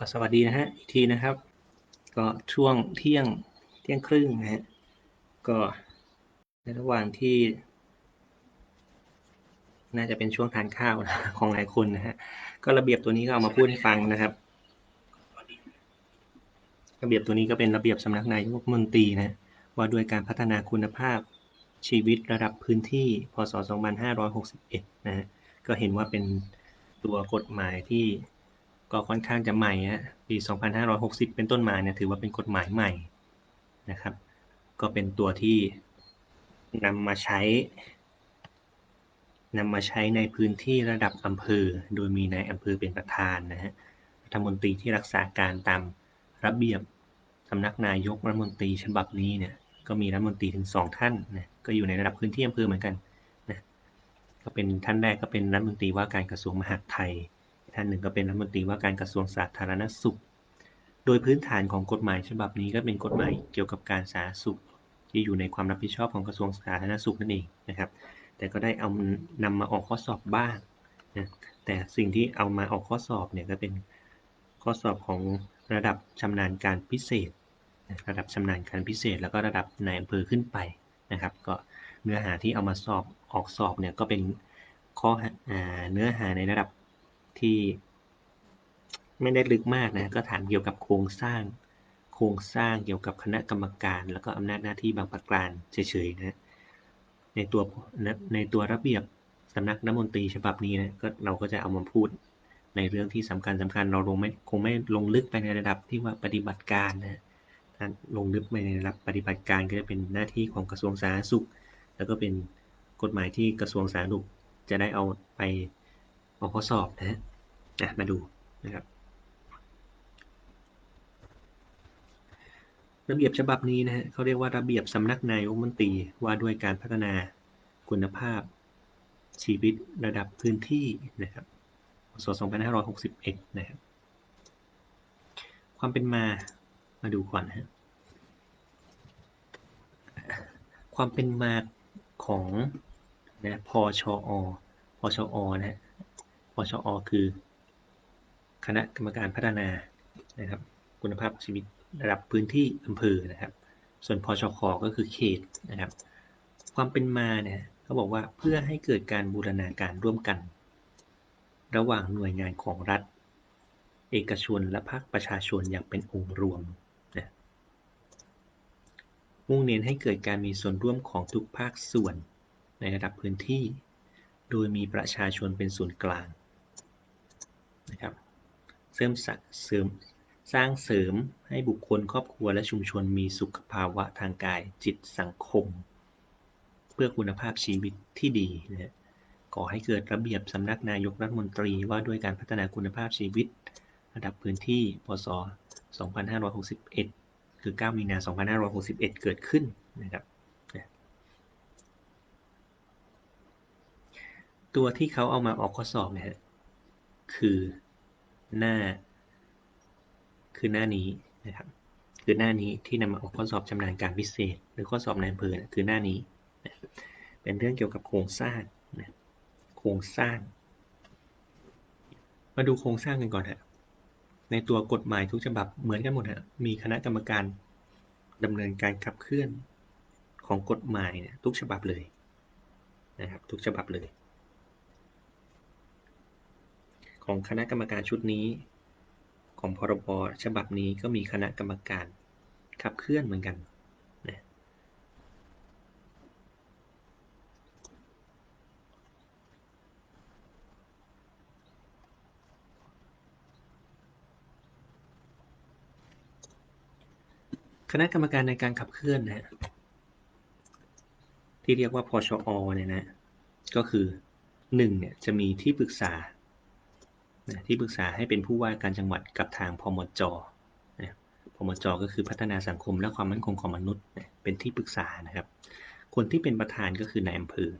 ก็สวัสดีนะฮะอีกทีนะครับ ก็ช่วงเที่ยงเที่ยงครึ่งนะฮะก็ในระหว่างที่ น่าจะเป็นช่วงทานข้าวของหลายคนนะฮะก็ระเบียบตัวนี้ก็เอามาพูดให้ฟังนะครับ ระเบียบตัวนี้ก็เป็นระเบียบสำนักนายกรัฐมนตรีนะว่าด้วยการพัฒนาคุณภาพชีวิตระดับพื้นที่ พศ 2561 นะฮะก็เห็นว่าเป็นตัวกฎหมายที่ ก็ค่อนข้างจะใหม่ฮะปี 2560 เป็นต้นมาเนี่ยถือว่าเป็นกฎหมายใหม่นะครับ ก็เป็นตัวที่นำมาใช้นำมาใช้ในพื้นที่ระดับอำเภอ โดยมีนายอำเภอเป็นประธานนะฮะรัฐมนตรีที่รักษาการตามระเบียบสำนักนายกรัฐมนตรีฉบับนี้เนี่ยก็มีรัฐมนตรีถึงสองท่านนะก็อยู่ในระดับพื้นที่อำเภอเหมือนกันนะก็เป็นท่านแรกก็เป็นรัฐมนตรีว่าการกระทรวงมหาดไทย ท่านหนึ่งก็เป็นรัฐมนตรีว่าการกระทรวงสาธารณสุข โดยพื้นฐานของกฎหมายฉบับนี้ก็เป็นกฎหมายเกี่ยวกับการสาธารณสุข ที่อยู่ในความรับผิดชอบของกระทรวงสาธารณสุขนั่นเองนะครับ แต่ก็ได้เอานำมาออกข้อสอบบ้างนะแต่สิ่งที่เอามาออกข้อสอบเนี่ยก็เป็นข้อสอบของระดับชำนาญการพิเศษ ระดับชำนาญการพิเศษ แล้วก็ระดับนายอำเภอขึ้นไปนะครับ ก็เนื้อหาที่เอามาสอบออกสอบเนี่ยก็เป็นข้อเนื้อหาในระดับ ที่ ไม่ได้ลึกมากนะ ก็ถามเกี่ยวกับโครงสร้าง โครงสร้างเกี่ยวกับคณะกรรมการ แล้วก็อำนาจหน้าที่บางประการเฉยๆนะ ในตัวในตัวระเบียบสำนักรัฐมนตรีฉบับนี้นะก็เราก็จะเอามาพูดในเรื่องที่สำคัญสำคัญเราลงไม่คงไม่ลงลึกไปในระดับที่ว่าปฏิบัติการนะถ้าลงลึกไปในระดับปฏิบัติการก็จะเป็นหน้าที่ของกระทรวงสาธารณสุข แล้วก็เป็นกฎหมายที่กระทรวงสาธารณสุขจะได้เอาไปออกข้อสอบนะ ฮะมาดูนะครับระเบียบฉบับนี้นะฮะเขาเรียกว่าระเบียบสำนักนายกรัฐมนตรีว่าด้วยการพัฒนาคุณภาพชีวิตระดับพื้นที่นะครับศ2561 นะครับ ความเป็นมา มาดูก่อนนะความเป็นมาของนะพชอ พชอนะพชอ คือ คณะกรรมการพัฒนานะครับ คุณภาพชีวิตระดับพื้นที่อำเภอนะครับ ส่วนพชคก็คือเขตนะครับ ความเป็นมาเนี่ยเขาบอกว่าเพื่อให้เกิดการบูรณาการร่วมกัน ระหว่างหน่วยงานของรัฐ เอกชนและภาคประชาชนอย่างเป็นองค์รวมนะมุ่งเน้นให้เกิดการมีส่วนร่วมของทุกภาคส่วนในระดับพื้นที่ โดยมีประชาชนเป็นศูนย์กลางนะครับ เสริมเสริมสร้างเสริมให้บุคคล ครอบครัว และชุมชนมีสุขภาวะทางกาย จิต สังคม เพื่อคุณภาพชีวิตที่ดีนะก่อให้เกิดระเบียบสำนักนายกรัฐมนตรีว่าด้วยการพัฒนาคุณภาพชีวิต ระดับพื้นที่ พศ 2561 คือ 9 มีนา 2561 เกิดขึ้นนะครับตัวที่เขาเอามาออกข้อสอบเนี่ยคือ หน้า คือหน้านี้นะครับ คือหน้านี้ที่นำมาออกข้อสอบชำนาญการพิเศษ หรือข้อสอบในอำเภอคือหน้านี้เป็นเรื่องเกี่ยวกับโครงสร้างนะโครงสร้าง มาดูโครงสร้างกันก่อนฮะในตัวกฎหมายทุกฉบับเหมือนกันหมดฮะมีคณะกรรมการดำเนินการขับเคลื่อนของกฎหมายเนี่ยทุกฉบับเลยนะครับทุกฉบับเลย ของคณะกรรมการชุดนี้ ของพรบฉบับนี้ก็มีคณะกรรมการขับเคลื่อนเหมือนกันคณะกรรมการในการขับเคลื่อนนะที่เรียกว่าพชอเนี่ยนะ ก็คือหนึ่งเนี่ยจะมีที่ปรึกษา ที่ปรึกษาให้เป็นผู้ว่าการจังหวัดกับทางพมจนะพมจก็คือพัฒนาสังคมและความมั่นคงของมนุษย์เป็นที่ปรึกษานะครับ คนที่เป็นประธานก็คือนายอำเภอ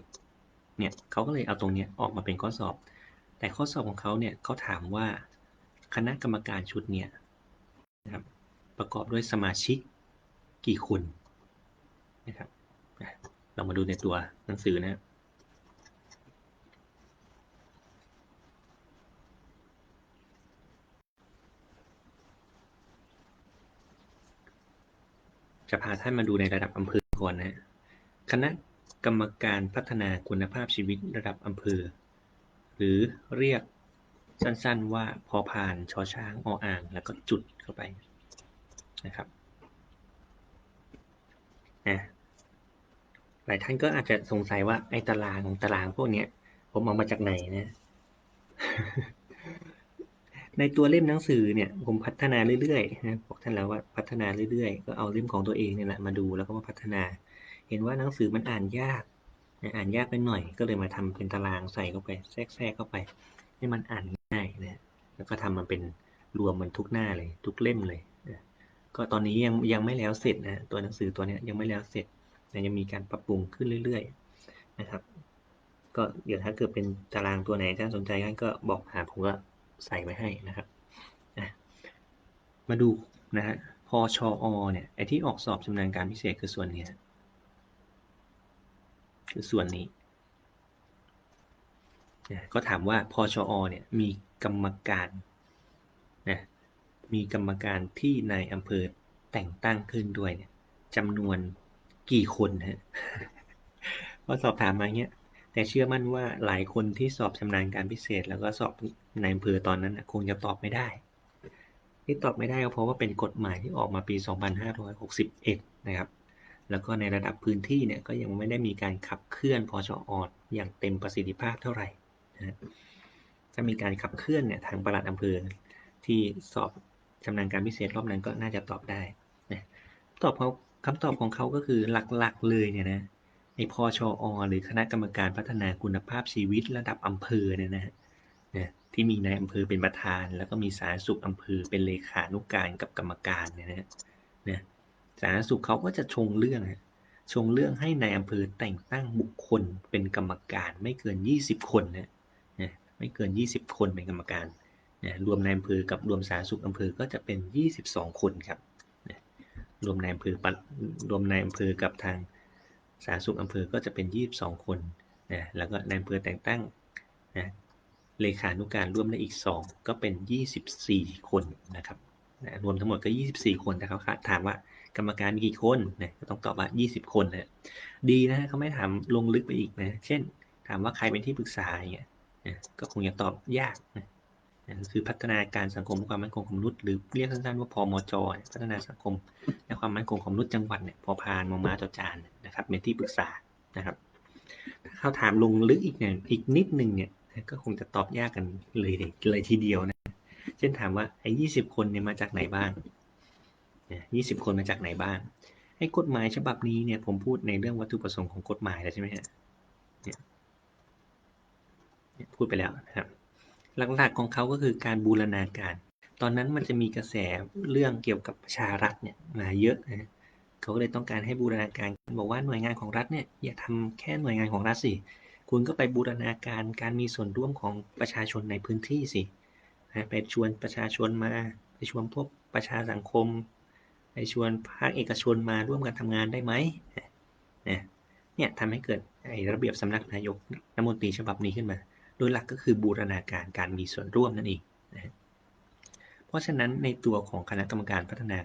เนี่ยเขาก็เลยเอาตรงนี้ออกมาเป็นข้อสอบ แต่ข้อสอบของเขาเนี่ยเขาถามว่าคณะกรรมการชุดเนี่ยนะครับประกอบด้วยสมาชิกกี่คนนะครับเรามาดูในตัวหนังสือนะ จะพาท่านมาดูในระดับอำเภอก่อนนะคณะกรรมการพัฒนาคุณภาพชีวิตระดับอำเภอ หรือเรียกสั้นๆว่าพอพานชอช้างออ่าง แล้วก็จุดเข้าไปนะครับนะหลายท่านก็อาจจะสงสัยว่าไอ้ตารางของตารางพวกเนี้ย ผมเอามาจากไหนนะ ในตัวเล่มหนังสือเนี่ยผมพัฒนาเรื่อยๆนะบอกท่านแล้วว่าพัฒนาเรื่อยๆ ก็เอาเล่มของตัวเองเนี่ยแหละมาดูแล้วก็มาพัฒนา เห็นว่าหนังสือมันอ่านยากนะอ่านยากไปหน่อย ก็เลยมาทำเป็นตารางใส่เข้าไปแทรกๆเข้าไป ให้มันอ่านง่ายนะแล้วก็ทำมันเป็นรวมมันทุกหน้าเลย ทุกเล่มเลยนะก็ตอนนี้ยังยังไม่แล้วเสร็จนะตัวหนังสือตัวนี้ยังไม่แล้วเสร็จนะยังมีการปรับปรุงขึ้นเรื่อย ๆ นะครับ ก็เดี๋ยวถ้าเกิดเป็นตารางตัวไหนท่านสนใจก็บอกหาผมก็ ใส่ไว้ให้นะครับมาดูนะฮะพอชอเนี่ยไอที่ออกสอบชำนาญการพิเศษคือส่วนนี้คือส่วนนี้นะก็ถามว่าพอชอเนี่ยมีกรรมการนะมีกรรมการที่ในอำเภอแต่งตั้งขึ้นด้วยเนี่ยจำนวนกี่คนฮะพอสอบถามมาเงี้ย แต่เชื่อมั่นว่าหลายคนที่สอบชำนาญการพิเศษ แล้วก็สอบในอำเภอตอนนั้นคงจะตอบไม่ได้ ที่ตอบไม่ได้ก็เพราะว่าเป็นกฎหมายที่ออกมาปี 2561 นะครับ แล้วก็ในระดับพื้นที่เนี่ยก็ยังไม่ได้มีการขับเคลื่อนพอชออดอย่างเต็มประสิทธิภาพเท่าไหร่นะถ้ามีการขับเคลื่อนเนี่ยทางประหลัดอำเภอที่สอบชำนาญการพิเศษรอบนั้นก็น่าจะตอบได้นะตอบเขาคำตอบของเขาก็คือหลักๆเลยเนี่ยนะ ไอพอชออหรือคณะกรรมการพัฒนาคุณภาพชีวิตระดับอำเภอเนี่ยนะนะที่มีนายอำเภอเป็นประธาน แล้วก็มีสาธารณสุขอำเภอเป็นเลขานุการกับกรรมการเนี่ยนะนะสาธารณสุขเขาก็จะชงเรื่องชงเรื่องให้ในายอำเภอแต่งตั้งบุคคลเป็นกรรมการไม่เกิน 20 คนนะนะไม่เกิน 20 คนเป็นกรรมการนะรวมนายอำเภอกับรวมสาธารณสุขอำเภอก็จะเป็น 22 คนครับนะรวมนายอำเภอรวมนายอำเภอกับทาง สาธารณสุขอำเภอก็จะเป็น 22 คนนะแล้วก็ในอำเภอแต่งตั้งนะเลขานุการร่วมได้อีก 2 ก็เป็น 24 คนนะครับนะรวมทั้งหมดก็ 24 คนแต่เขาถามว่ากรรมการมีกี่คนนะก็ต้องตอบว่า 20 คนนะดีนะเขาไม่ถามลงลึกไปอีกนะ เช่น ถามว่าใครเป็นที่ปรึกษาอย่างเงี้ยนะก็คงจะตอบยากนะ คือพัฒนาการสังคมและความมั่นคงของมนุษย์หรือเรียกสั้นๆว่าพมจพัฒนาสังคม และความมั่นคงของมนุษย์จังหวัดเนี่ยพอพานมอมาจอจานนะครับเป็นที่ปรึกษานะครับถ้าเขาถามลงลึกอีกเนี่ยอีกนิดนึงเนี่ยก็คงจะตอบยากกันเลยเลยทีเดียวนะ เช่นถามว่าไอ้ยี่สิบคนเนี่ยมาจากไหนบ้างยี่สิบคนมาจากไหนบ้างไอ้กฎหมายฉบับนี้เนี่ยผมพูดในเรื่องวัตถุประสงค์ของกฎหมายแล้วใช่ไหมฮะเนี่ยพูดไปแล้วนะครับ หลักๆของเขาก็คือการบูรณาการ ตอนนั้นมันจะมีกระแสเรื่องเกี่ยวกับประชารัฐเนี่ยมาเยอะนะเขาก็เลยต้องการให้บูรณาการบอกว่าหน่วยงานของรัฐเนี่ยอย่าทำแค่หน่วยงานของรัฐสิคุณก็ไปบูรณาการการมีส่วนร่วมของประชาชนในพื้นที่สิไปชวนประชาชนมาไปชวนพวกประชาสังคมไปชวนภาคเอกชนมาร่วมกันทำงานได้ไหมเนี่ยเนี่ยทำให้เกิดไอ้ระเบียบสำนักนายกรัฐมนตรีฉบับนี้ขึ้นมา โดยหลักก็คือบูรณาการการมีส่วนร่วมนั่นเองนะเพราะฉะนั้นในตัวของคณะกรรมการพัฒนา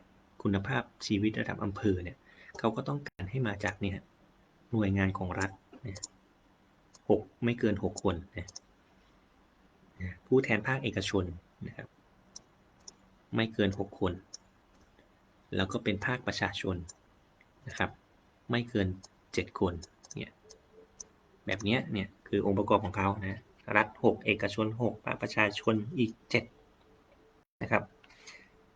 คุณภาพชีวิตระดับอำเภอเนี่ยเขาก็ต้องการให้มาจากเนี่ยหน่วยงานของรัฐหกไม่เกินหกคนนะผู้แทนภาคเอกชนนะครับ ไม่เกินหกคน แล้วก็เป็นภาคประชาชนนะครับ ไม่เกินเจ็ดคนเนี่ยแบบนี้เนี่ยคือองค์ประกอบของเขานะ รัฐ 6 เอกชน6ภาคประชาชนอีก 7 นะครับ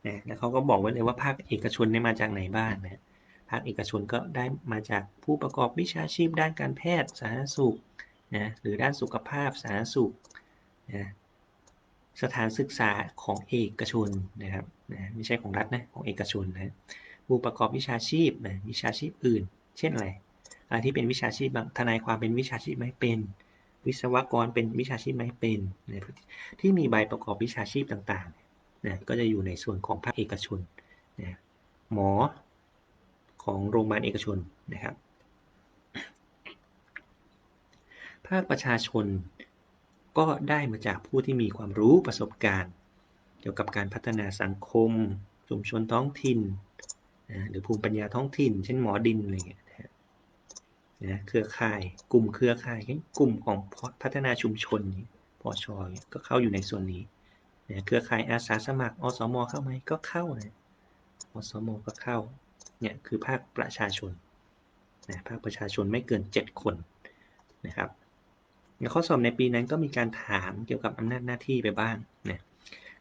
นะแล้วเขาก็บอกไว้เลยว่าภาคเอกชนเนี่ยมาจากไหนบ้างนะภาคเอกชนก็ได้มาจากผู้ประกอบวิชาชีพด้านการแพทย์สาธารณสุขนะหรือด้านสุขภาพสาธารณสุขนะสถานศึกษาของเอกชนนะครับนะไม่ใช่ของรัฐนะของเอกชนนะผู้ประกอบวิชาชีพนะวิชาชีพอื่น เช่นอะไรอะไรที่เป็นวิชาชีพบางทนายความเป็นวิชาชีพไม่เป็น วิศวกรเป็นวิชาชีพไหมเป็นนะที่มีใบประกอบวิชาชีพต่างๆนะก็จะอยู่ในส่วนของภาคเอกชนนะหมอของโรงพยาบาลเอกชนนะครับ ภาคประชาชนก็ได้มาจากผู้ที่มีความรู้ประสบการณ์ เกี่ยวกับการพัฒนาสังคมชุมชนท้องถิ่นนะหรือภูมิปัญญาท้องถิ่น เช่นหมอดินอะไรเงี้ย นะเครือข่ายกลุ่มเครือข่ายกลุ่มของพัฒนาชุมชนพอชอยก็เข้าอยู่ในส่วนนี้นะเครือข่ายอาสาสมัครอสมเข้าไหมก็เข้านะอสมก็เข้าเนี่ยคือภาคประชาชนนะภาคประชาชนไม่เกิน 7 คนนะครับข้อสอบในปีนั้นก็มีการถามเกี่ยวกับอำนาจหน้าที่ไปบ้างนะ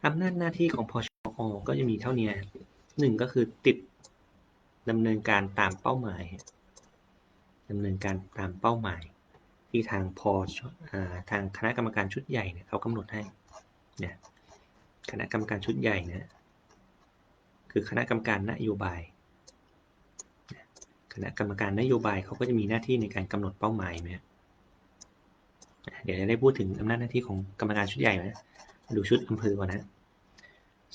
อำนาจหน้าที่ของพชอก็จะมีเท่านี้หนึ่งก็คือติดดำเนินการตามเป้าหมาย ดำเนินการตามเป้าหมาย ที่ทางพอทางคณะกรรมการชุดใหญ่เนี่ยเขากำหนดให้เนี่ยคณะกรรมการชุดใหญ่นะคือคณะกรรมการนโยบาย คณะกรรมการนโยบายเขาก็จะมีหน้าที่ในการกำหนดเป้าหมายไหมเดี๋ยวจะได้พูดถึงอำนาจหน้าที่ของกรรมการชุดใหญ่นะดูชุดอำเภอก่อนนะ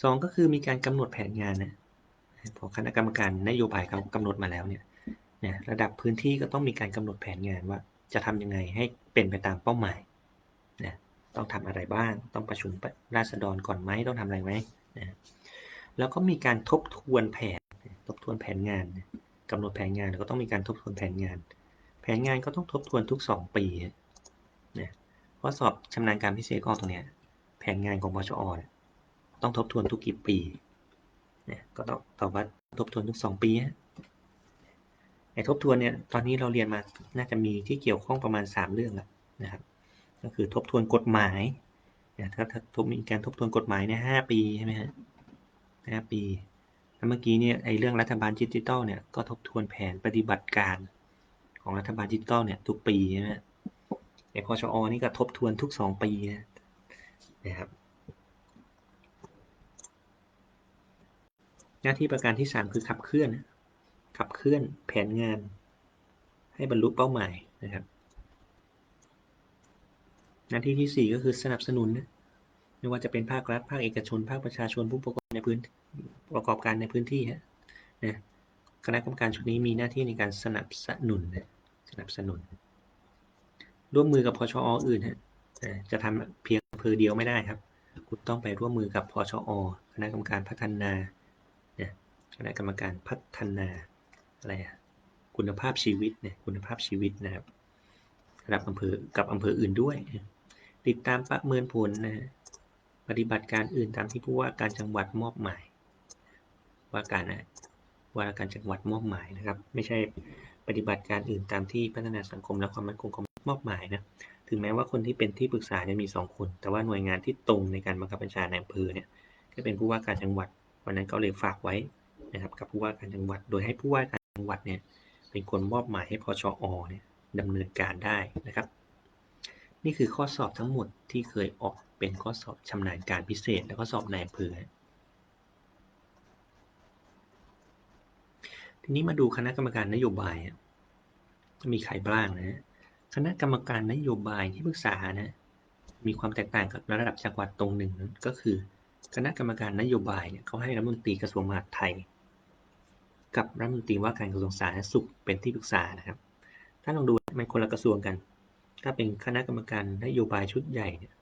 สองก็คือมีการกำหนดแผนงานนะพอคณะกรรมการนโยบายเขากำหนดมาแล้วเนี่ย นะระดับพื้นที่ก็ต้องมีการกำหนดแผนงานว่า จะทำยังไงให้เป็นไปตามเป้าหมายนะต้องทำอะไรบ้าง ต้องประชุมราษฎรก่อนไหมต้องทำอะไรไหมนะแล้วก็มีการทบทวนแผน ทบทวนแผนงานกำหนดแผนงานก็ต้องมีการทบทวนแผนงาน แผนงานก็ต้องทบทวนทุก 2 ปีนะเพราะสอบชำนาญการพิเศษก็ตรงเนี้ยแผนงานของบชอต้องทบทวนทุกกี่ปีเนี่ยก็ต้องตอบว่าทบทวนทุกสองปี ไอ้ทบทวนเนี่ยตอนนี้เราเรียนมาน่าจะมีที่เกี่ยวข้องประมาณสามเรื่องแล้วนะครับ ก็คือทบทวนกฎหมายนี่ยถ้าถ้าทบมีการทบทวนกฎหมายเนี่ยห้าปีใช่ไหมฮะห้าปีแล้วเมื่อกี้เนี่ยไอ้เรื่องรัฐบาลดิจิตอลเนี่ยก็ทบทวนแผนปฏิบัติการของรัฐบาลดิจิตอลเนี่ยทุกปีใช่ไหมไอ้พชอนี่ก็ทบทวนทุกสองปีนะครับหน้าที่ประการที่ 3 คือขับเคลื่อน ขับเคลื่อนแผนงาน ให้บรรลุเป้าหมายนะครับ หน้าที่ที่ 4 ก็คือสนับสนุนนะไม่ว่าจะเป็นภาครัฐ ภาคเอกชน ภาคประชาชนผู้ประกอบในพื้นประกอบการในพื้นที่ฮะนะคณะกรรมการชุดนี้มีหน้าที่ในการสนับสนุนนะสนับสนุน ร่วมมือกับพชออื่นฮะจะทำเพียงอำเภอเดียวไม่ได้ครับ คุณต้องไปร่วมมือกับพชอคณะกรรมการพัฒนาคณะกรรมการพัฒนา อะไรคุณภาพชีวิตเนี่ยคุณภาพชีวิตนะครับระดับอำเภอกับอำเภออื่นด้วย ติดตามประเมินผลนะปฏิบัติการอื่นตามที่ผู้ว่าการจังหวัดมอบหมาย ว่าการนะว่าการจังหวัดมอบหมายนะครับ ไม่ใช่ปฏิบัติการอื่นตามที่พัฒนาสังคมและความมั่นคงของมอบหมายนะถึงแม้ว่าคนที่เป็นที่ปรึกษาจะมี 2 คน แต่ว่าหน่วยงานที่ตรงในการบังคับบัญชาในอำเภอเนี่ยก็เป็นผู้ว่าการจังหวัดวันนั้นก็เลยฝากไว้นะครับกับผู้ว่าการจังหวัดโดยให้ผู้ว่าการ จังหวัดเนี่ยเป็นคนมอบหมายให้ พชอ เนี่ยดำเนินการได้นะครับ นี่คือข้อสอบทั้งหมดที่เคยออกเป็นข้อสอบชำนาญการพิเศษ แล้วก็สอบนายอำเภอ ทีนี้มาดูคณะกรรมการนโยบายมีใครบ้างนะคณะกรรมการนโยบายที่ปรึกษานะมีความแตกต่างกับระดับจังหวัดตรงหนึ่งก็คือ คณะกรรมการนโยบายเนี่ยเขาให้รัฐมนตรีกระทรวงมหาดไทย กับรัฐมนตรีว่าการกระทรวงสาธารณสุขเป็นที่ปรึกษานะครับ ถ้าลองดูมันคนละกระทรวงกัน ถ้าเป็นคณะกรรมการนโยบายชุดใหญ่เนี่ย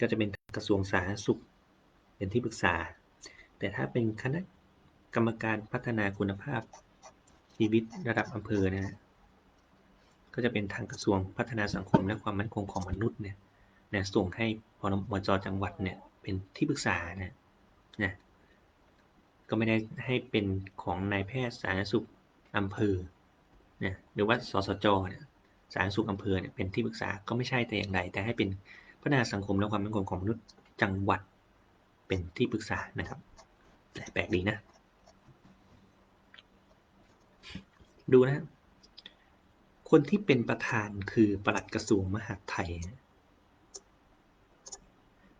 ก็จะเป็นกระทรวงสาธารณสุขเป็นที่ปรึกษา แต่ถ้าเป็นคณะกรรมการพัฒนาคุณภาพชีวิตระดับอำเภอนะก็จะเป็นทางกระทรวงพัฒนาสังคมและความมั่นคงของมนุษย์เนี่ยนะส่งให้พนมจจังหวัดเนี่ยเป็นที่ปรึกษานะนะ ก็ไม่ได้ให้เป็นของนายแพทย์สาธารณสุขอำเภอเนี่ยหรือว่าสสจเนี่ยสาธารณสุขอำเภอเนี่ยเป็นที่ปรึกษาก็ไม่ใช่แต่อย่างใดแต่ให้เป็นพัฒนาสังคมและความมั่นคงของมนุษย์จังหวัดเป็นที่ปรึกษานะครับแปลกดีนะ ดูนะ คนที่เป็นประธานคือปลัดกระทรวงมหาดไทย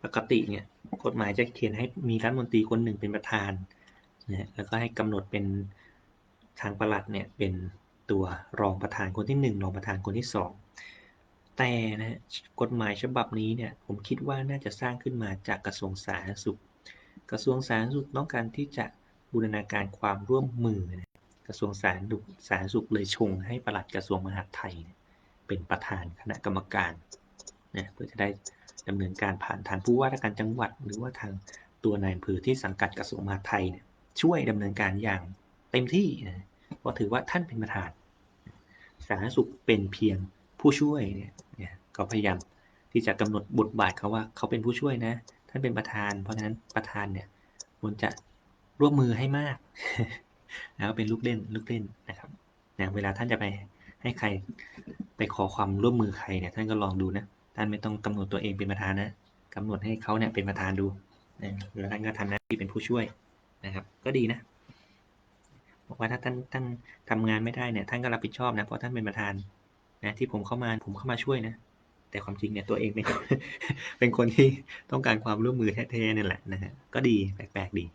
ปกติเนี่ยกฎหมายจะเขียนให้มีรัฐมนตรีคนหนึ่งเป็นประธาน นะแล้วก็ให้กำหนดเป็นทางประหลัดเนี่ยเป็นตัวรองประธานคนที่ 1 รองประธานคนที่ 2 แต่นะกฎหมายฉบับนี้เนี่ยผมคิดว่าน่าจะสร้างขึ้นมาจากกระทรวงสาธารณสุข กระทรวงสาธารณสุขต้องการที่จะบูรณาการความร่วมมือนะกระทรวงสาธารณสุขสาธารณสุขเลยชงให้ประหลัดกระทรวงมหาดไทยเป็นประธานคณะกรรมการนะเพื่อจะได้ดำเนินการผ่านทางผู้ว่าราชการจังหวัด หรือว่าทางตัวนายอำเภอที่สังกัดกระทรวงมหาดไทยเนี่ย ช่วยดำเนินการอย่างเต็มที่นะเพราะถือว่าท่านเป็นประธาน สาธารณสุขเป็นเพียงผู้ช่วยเนี่ยเนี่ยเขาพยายามที่จะกำหนดบทบาทเขาว่าเขาเป็นผู้ช่วยนะ ท่านเป็นประธาน เพราะฉะนั้นประธานเนี่ยควรจะร่วมมือให้มาก แล้วเป็นลูกเล่นลูกเล่นนะครับนะเวลาท่านจะไปให้ใครไปขอความร่วมมือใครเนี่ยท่านก็ลองดูนะ ท่านไม่ต้องกำหนดตัวเองเป็นประธานนะกำหนดให้เขาเนี่ยเป็นประธานดูนะแล้วท่านก็ทำหน้าที่เป็นผู้ช่วย นะครับ ก็ดีนะบอกว่าถ้าท่านท่านทำงานไม่ได้เนี่ยท่านก็รับผิดชอบนะเพราะท่านเป็นประธานนะที่ผมเข้ามาผมเข้ามาช่วยนะ แต่ความจริงเนี่ยตัวเองเป็นเป็นคนที่ต้องการความร่วมมือแท้ๆนี่แหละนะฮะก็ดีแปลกๆดี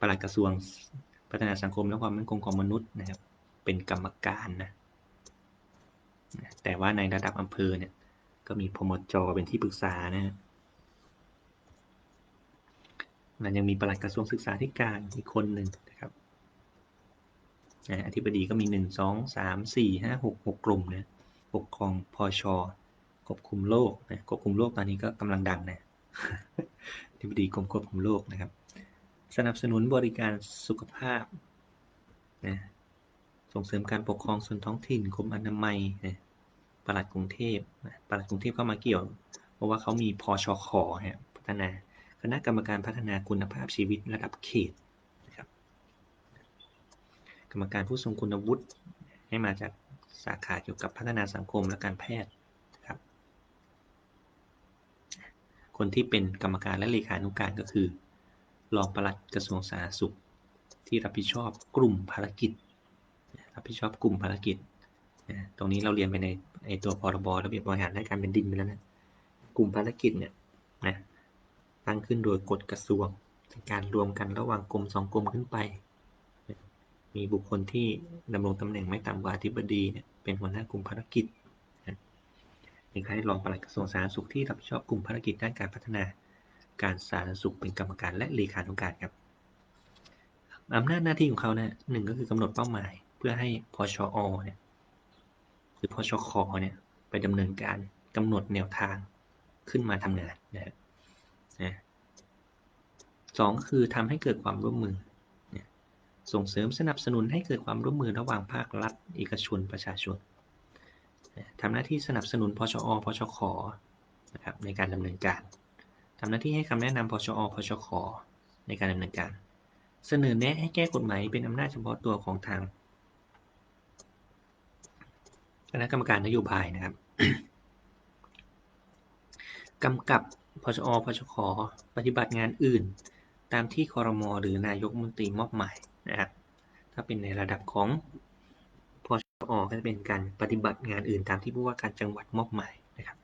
ประหลัดกระทรวงพัฒนาสังคมและความมั่นคงของมนุษย์นะครับ เป็นกรรมการนะแต่ว่าในระดับอำเภอเนี่ยก็มีพมจเป็นที่ปรึกษานะฮะ มันยังมีปลัดกระทรวงศึกษาธิการอีกคนหนึ่งนะครับนะอธิบดีก็มีหนึ่งสองสามสี่ห้าหกหกกลุ่มนะปกครองพอชควบคุมโรคนะควบคุมโรคตอนนี้ก็กำลังดังนะอธิบดีกรมควบคุมโรคนะครับ สนับสนุนบริการสุขภาพนะส่งเสริมการปกครองส่วนท้องถิ่นกรมอนามัยนะปลัดกรุงเทพนะปลัดกรุงเทพเข้ามาเกี่ยว เพราะว่าเขามีพอชคฮะพัฒนา ณะกรรมการพัฒนาคุณภาพชีวิตระดับเขตนะครับกรรมการผู้ทรงคุณวุฒิให้มาจากสาขาเกี่ยวกับพัฒนาสังคมและการแพทย์ครับคนที่เป็นกรรมการและเลขานุการก็คือรองปลัดกระทรวงสาธารณสุข ที่รับผิดชอบกลุ่มภารกิจ รับผิดชอบกลุ่มภารกิจตรงนี้เราเรียนไปในในตัวพรบระเบียบบริหารราชการแผ่นดินไปแล้วนะกลุ่มภารกิจเนี่ยนะ ตั้งขึ้นโดยกฎกระทรวงเป็นการรวมกันระหว่างกรมสองกรมขึ้นไป มีบุคคลที่ดำรงตำแหน่งไม่ต่ำกว่าอธิบดีเนี่ยเป็นหัวหน้ากลุ่มภารกิจมีใครรองปลัดกระทรวงสาธารณสุขที่รับผิดชอบกลุ่มภารกิจด้านการพัฒนาการสาธารณสุขเป็นกรรมการและเลขานุการครับอำนาจหน้าที่ของเขานะหนึ่งก็คือกำหนดเป้าหมาย เพื่อให้พชอเนี่ยหรือพชคเนี่ยไปดำเนินการกำหนดแนวทางขึ้นมาทำงานนะนะ สองคือทำให้เกิดความร่วมมือ ส่งเสริมสนับสนุนให้เกิดความร่วมมือระหว่างภาครัฐ เอกชนประชาชนทำหน้าที่สนับสนุนพชอพชคนะครับในการดำเนินการทำหน้าที่ให้คำแนะนำพชอพชคในการดำเนินการ เสนอแนะให้แก้กฎหมายเป็นอำนาจเฉพาะตัวของทางคณะกรรมการนโยบายนะครับกำกับพชอพชคปฏิบัติงานอื่น ตามที่คอรมอหรือนายกมนตรีมอบหมายนะครับ ถ้าเป็นในระดับของพชอก็จะเป็นการปฏิบัติงานอื่นตามที่ผู้ว่าการจังหวัดมอบหมายนะครับ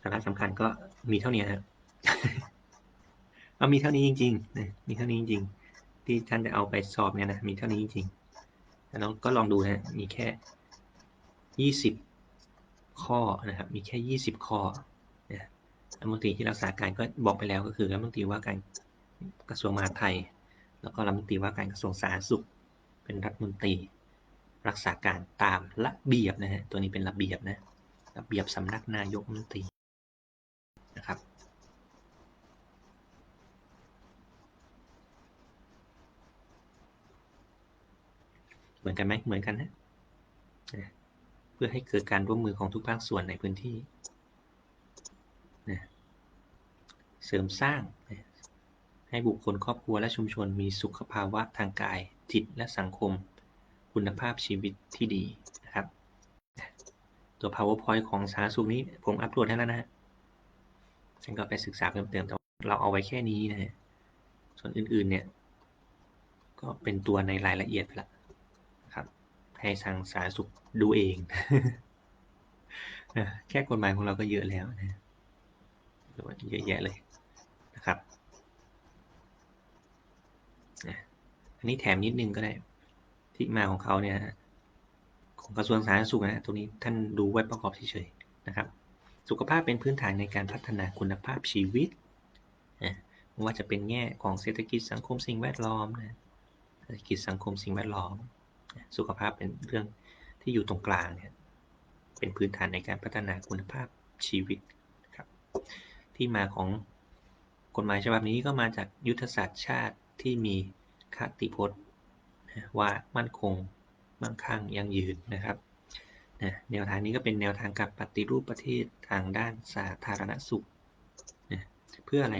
สาระสำคัญก็มีเท่านี้นะครับเอามีเท่านี้จริงๆนะมีเท่านี้จริงๆ ที่ท่านจะเอาไปสอบเนี่ยนะ มีเท่านี้จริงๆแล้วก็ลองดูนะ มีแค่ยี่สิบข้อนะครับ มีแค่20ข้อ รัฐมนตรีที่รักษาการก็บอกไปแล้วก็คือรัฐมนตรีว่าการกระทรวงมหาดไทย แล้วก็รัฐมนตรีว่าการกระทรวงสาธารณสุข เป็นรัฐมนตรีรักษาการตามระเบียบนะฮะตัวนี้เป็นระเบียบนะระเบียบสำนักนายกรัฐมนตรีนะครับเหมือนกันไหมเหมือนกันนะเพื่อให้เกิดการร่วมมือของทุกภาคส่วนในพื้นที่ นะเสริมสร้างนะให้บุคคลครอบครัวและชุมชนมีสุขภาวะทางกาย จิตและสังคม คุณภาพชีวิตที่ดีนะครับ ตัว powerpoint ของสาธารณสุขนี้ผมอัปโหลดให้แล้วนะฮะฉันก็ไปศึกษาเพิ่มเติมแต่เราเอาไว้แค่นี้นะฮะส่วนอื่นๆเนี่ย ก็เป็นตัวในรายละเอียดไปละให้ทางสาธารณสุขดูเอง แค่กฎหมายของเราก็เยอะแล้วนะ เยอะแยะเลยนะครับอันนี้แถมนิดนึงก็ได้ที่มาของเขาเนี่ยของกระทรวงสาธารณสุขนะตรงนี้ท่านดูไว้ประกอบเฉยๆนะครับ สุขภาพเป็นพื้นฐานในการพัฒนาคุณภาพชีวิตนะว่าจะเป็นแง่ของเศรษฐกิจสังคมสิ่งแวดล้อมนะเศรษฐกิจสังคมสิ่งแวดล้อม สุขภาพเป็นเรื่องที่อยู่ตรงกลางเนี่ยเป็นพื้นฐานในการพัฒนาคุณภาพชีวิต ที่มาของกฎหมายฉบับนี้ก็มาจากยุทธศาสตร์ชาติที่มีคติพจน์ว่ามั่นคงมั่งคั่งยั่งยืนนะครับแนวทางนี้ก็เป็นแนวทางการปฏิรูปประเทศทางด้านสาธารณสุขเพื่ออะไร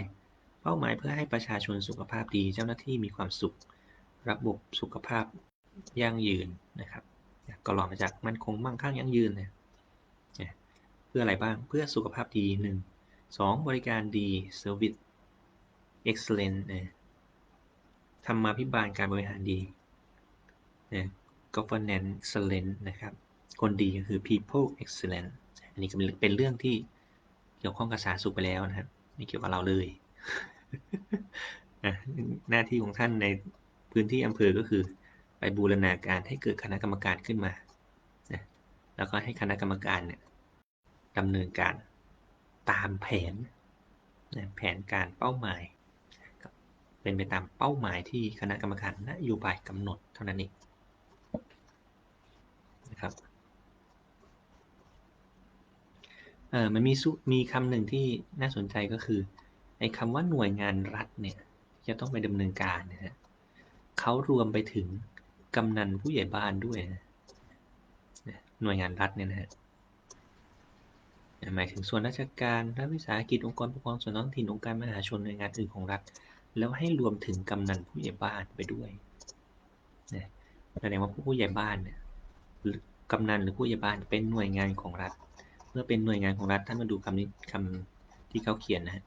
เป้าหมายเพื่อให้ประชาชนสุขภาพดีเจ้าหน้าที่มีความสุข ระบบสุขภาพยั่งยืนนะครับก็ลองมาจากมั่นคงมั่งคั่งยั่งยืนเนี่ยเพื่ออะไรบ้างเพื่อสุขภาพดีหนึ่ง สองบริการดี service excellent นะธรรมาภิบาลการบริหารดีนะ governance excellent นะครับ คนดีก็คือ people excellent อันนี้ก็เป็นเรื่องที่เกี่ยวข้องกับสาธารณสุขไปแล้วนะครับไม่เกี่ยวกับเราเลยหน้าที่ของท่านในพื้นที่อำเภอก็คือ ไปบูรณาการให้เกิดคณะกรรมการขึ้นมานะแล้วก็ให้คณะกรรมการเนี่ยดำเนินการ ตามแผนนะแผนการเป้าหมาย เป็นไปตามเป้าหมายที่คณะกรรมการนโยบายกำหนดเท่านั้นเองนะครับเออมันมีมีคำหนึ่งที่น่าสนใจก็คือไอ้คำว่าหน่วยงานรัฐเนี่ยจะต้องไปดำเนินการนะฮะเขารวมไปถึงกำนันผู้ใหญ่บ้านด้วยนะหน่วยงานรัฐเนี่ยนะฮะ หมายถึงส่วนราชการรัฐวิสาหกิจองค์กรปกครองส่วนท้องถิ่นองค์การมหาชนหน่วยงานอื่นของรัฐ แล้วให้รวมถึงกำนันผู้ใหญ่บ้านไปด้วยนะแสดงว่าผู้ใหญ่บ้านเนี่ยกำนันหรือผู้ใหญ่บ้านเป็นหน่วยงานของรัฐ เมื่อเป็นหน่วยงานของรัฐท่านมาดูคำนี้คำที่เขาเขียนนะ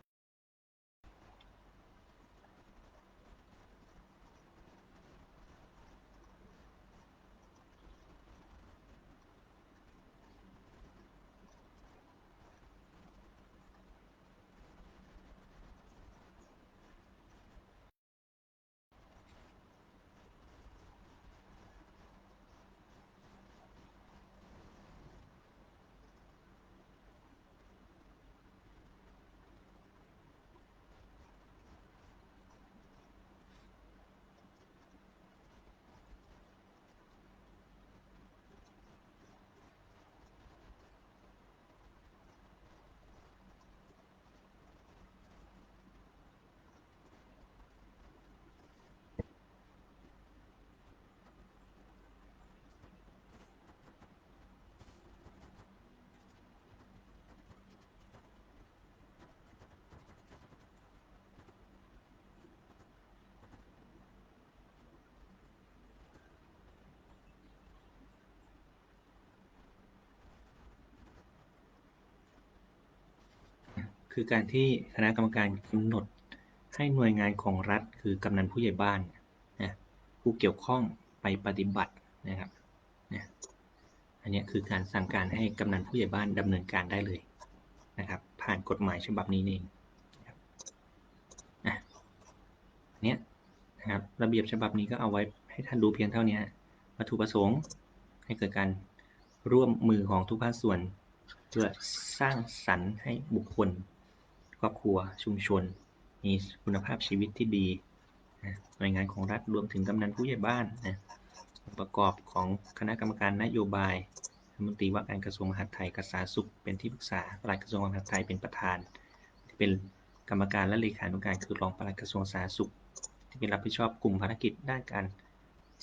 คือการที่คณะกรรมการกำหนดให้หน่วยงานของรัฐ คือกำนันผู้ใหญ่บ้านนะผู้เกี่ยวข้องไปปฏิบัตินะครับนะอันนี้คือการสั่งการให้กำนันผู้ใหญ่บ้านดำเนินการได้เลยนะครับ ผ่านกฎหมายฉบับนี้เองนะเนี้ยนะครับระเบียบฉบับนี้ก็เอาไว้ให้ท่านดูเพียงเท่านี้วัตถุประสงค์ให้เกิดการร่วมมือของทุกภาคส่วน เพื่อสร้างสรรค์ให้บุคคล ครอบครัวชุมชน มีคุณภาพชีวิตที่ดีหน่วยงานของรัฐรวมถึงกำนันผู้ใหญ่บ้านนะประกอบของคณะกรรมการนโยบายรัฐมนตรีว่าการกระทรวงมหาดไทยกระทรวงสุขเป็นที่ปรึกษาปลัดกระทรวงมหาดไทยเป็นประธาน ที่เป็นกรรมการและเลขานุการคือรองปลัดกระทรวงสาธารณสุข ที่เป็นรับผิดชอบกลุ่มภารกิจด้านการ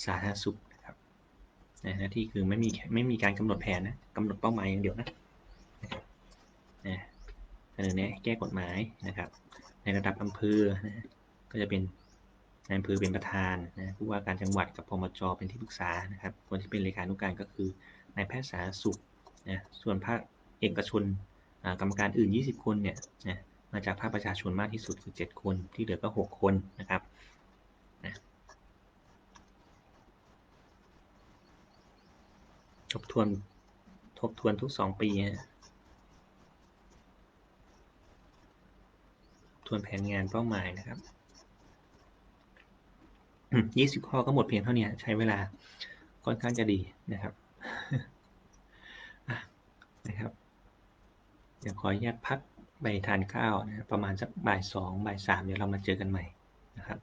สาธารณสุขนะครับหน้าที่คือไม่มีไม่มีการกำหนดแผนนะกำหนดเป้าหมายอย่างเดียวนะนะ เสนอแนะแก้กฎหมายนะครับ ในระดับอำเภอนะก็จะเป็นนายอำเภอเป็นประธานนะผู้ว่าการจังหวัดกับพมจเป็นที่ปรึกษานะครับคนที่เป็นเลขานุการก็คือนายแพทย์สาธารณสุขนะส่วนภาคเอกชนกรรมการอื่น 20 คนเนี่ยนะมาจากภาคประชาชนมากที่สุดคือ 7 คนที่เหลือก็ 6 คนนะครับนะทบทวนทบทวนทุก 2 ปีนะ ทวนแผนงานเป้าหมายนะครับยี่สิบข้อก็หมดเพียงเท่านี้ใช้เวลาค่อนข้างจะดีนะครับนะครับเดี๋ยวขอแยกพักไปทานข้าวนะประมาณสักบ่ายสองบ่ายสามเดี๋ยวเรามาเจอกันใหม่นะครับ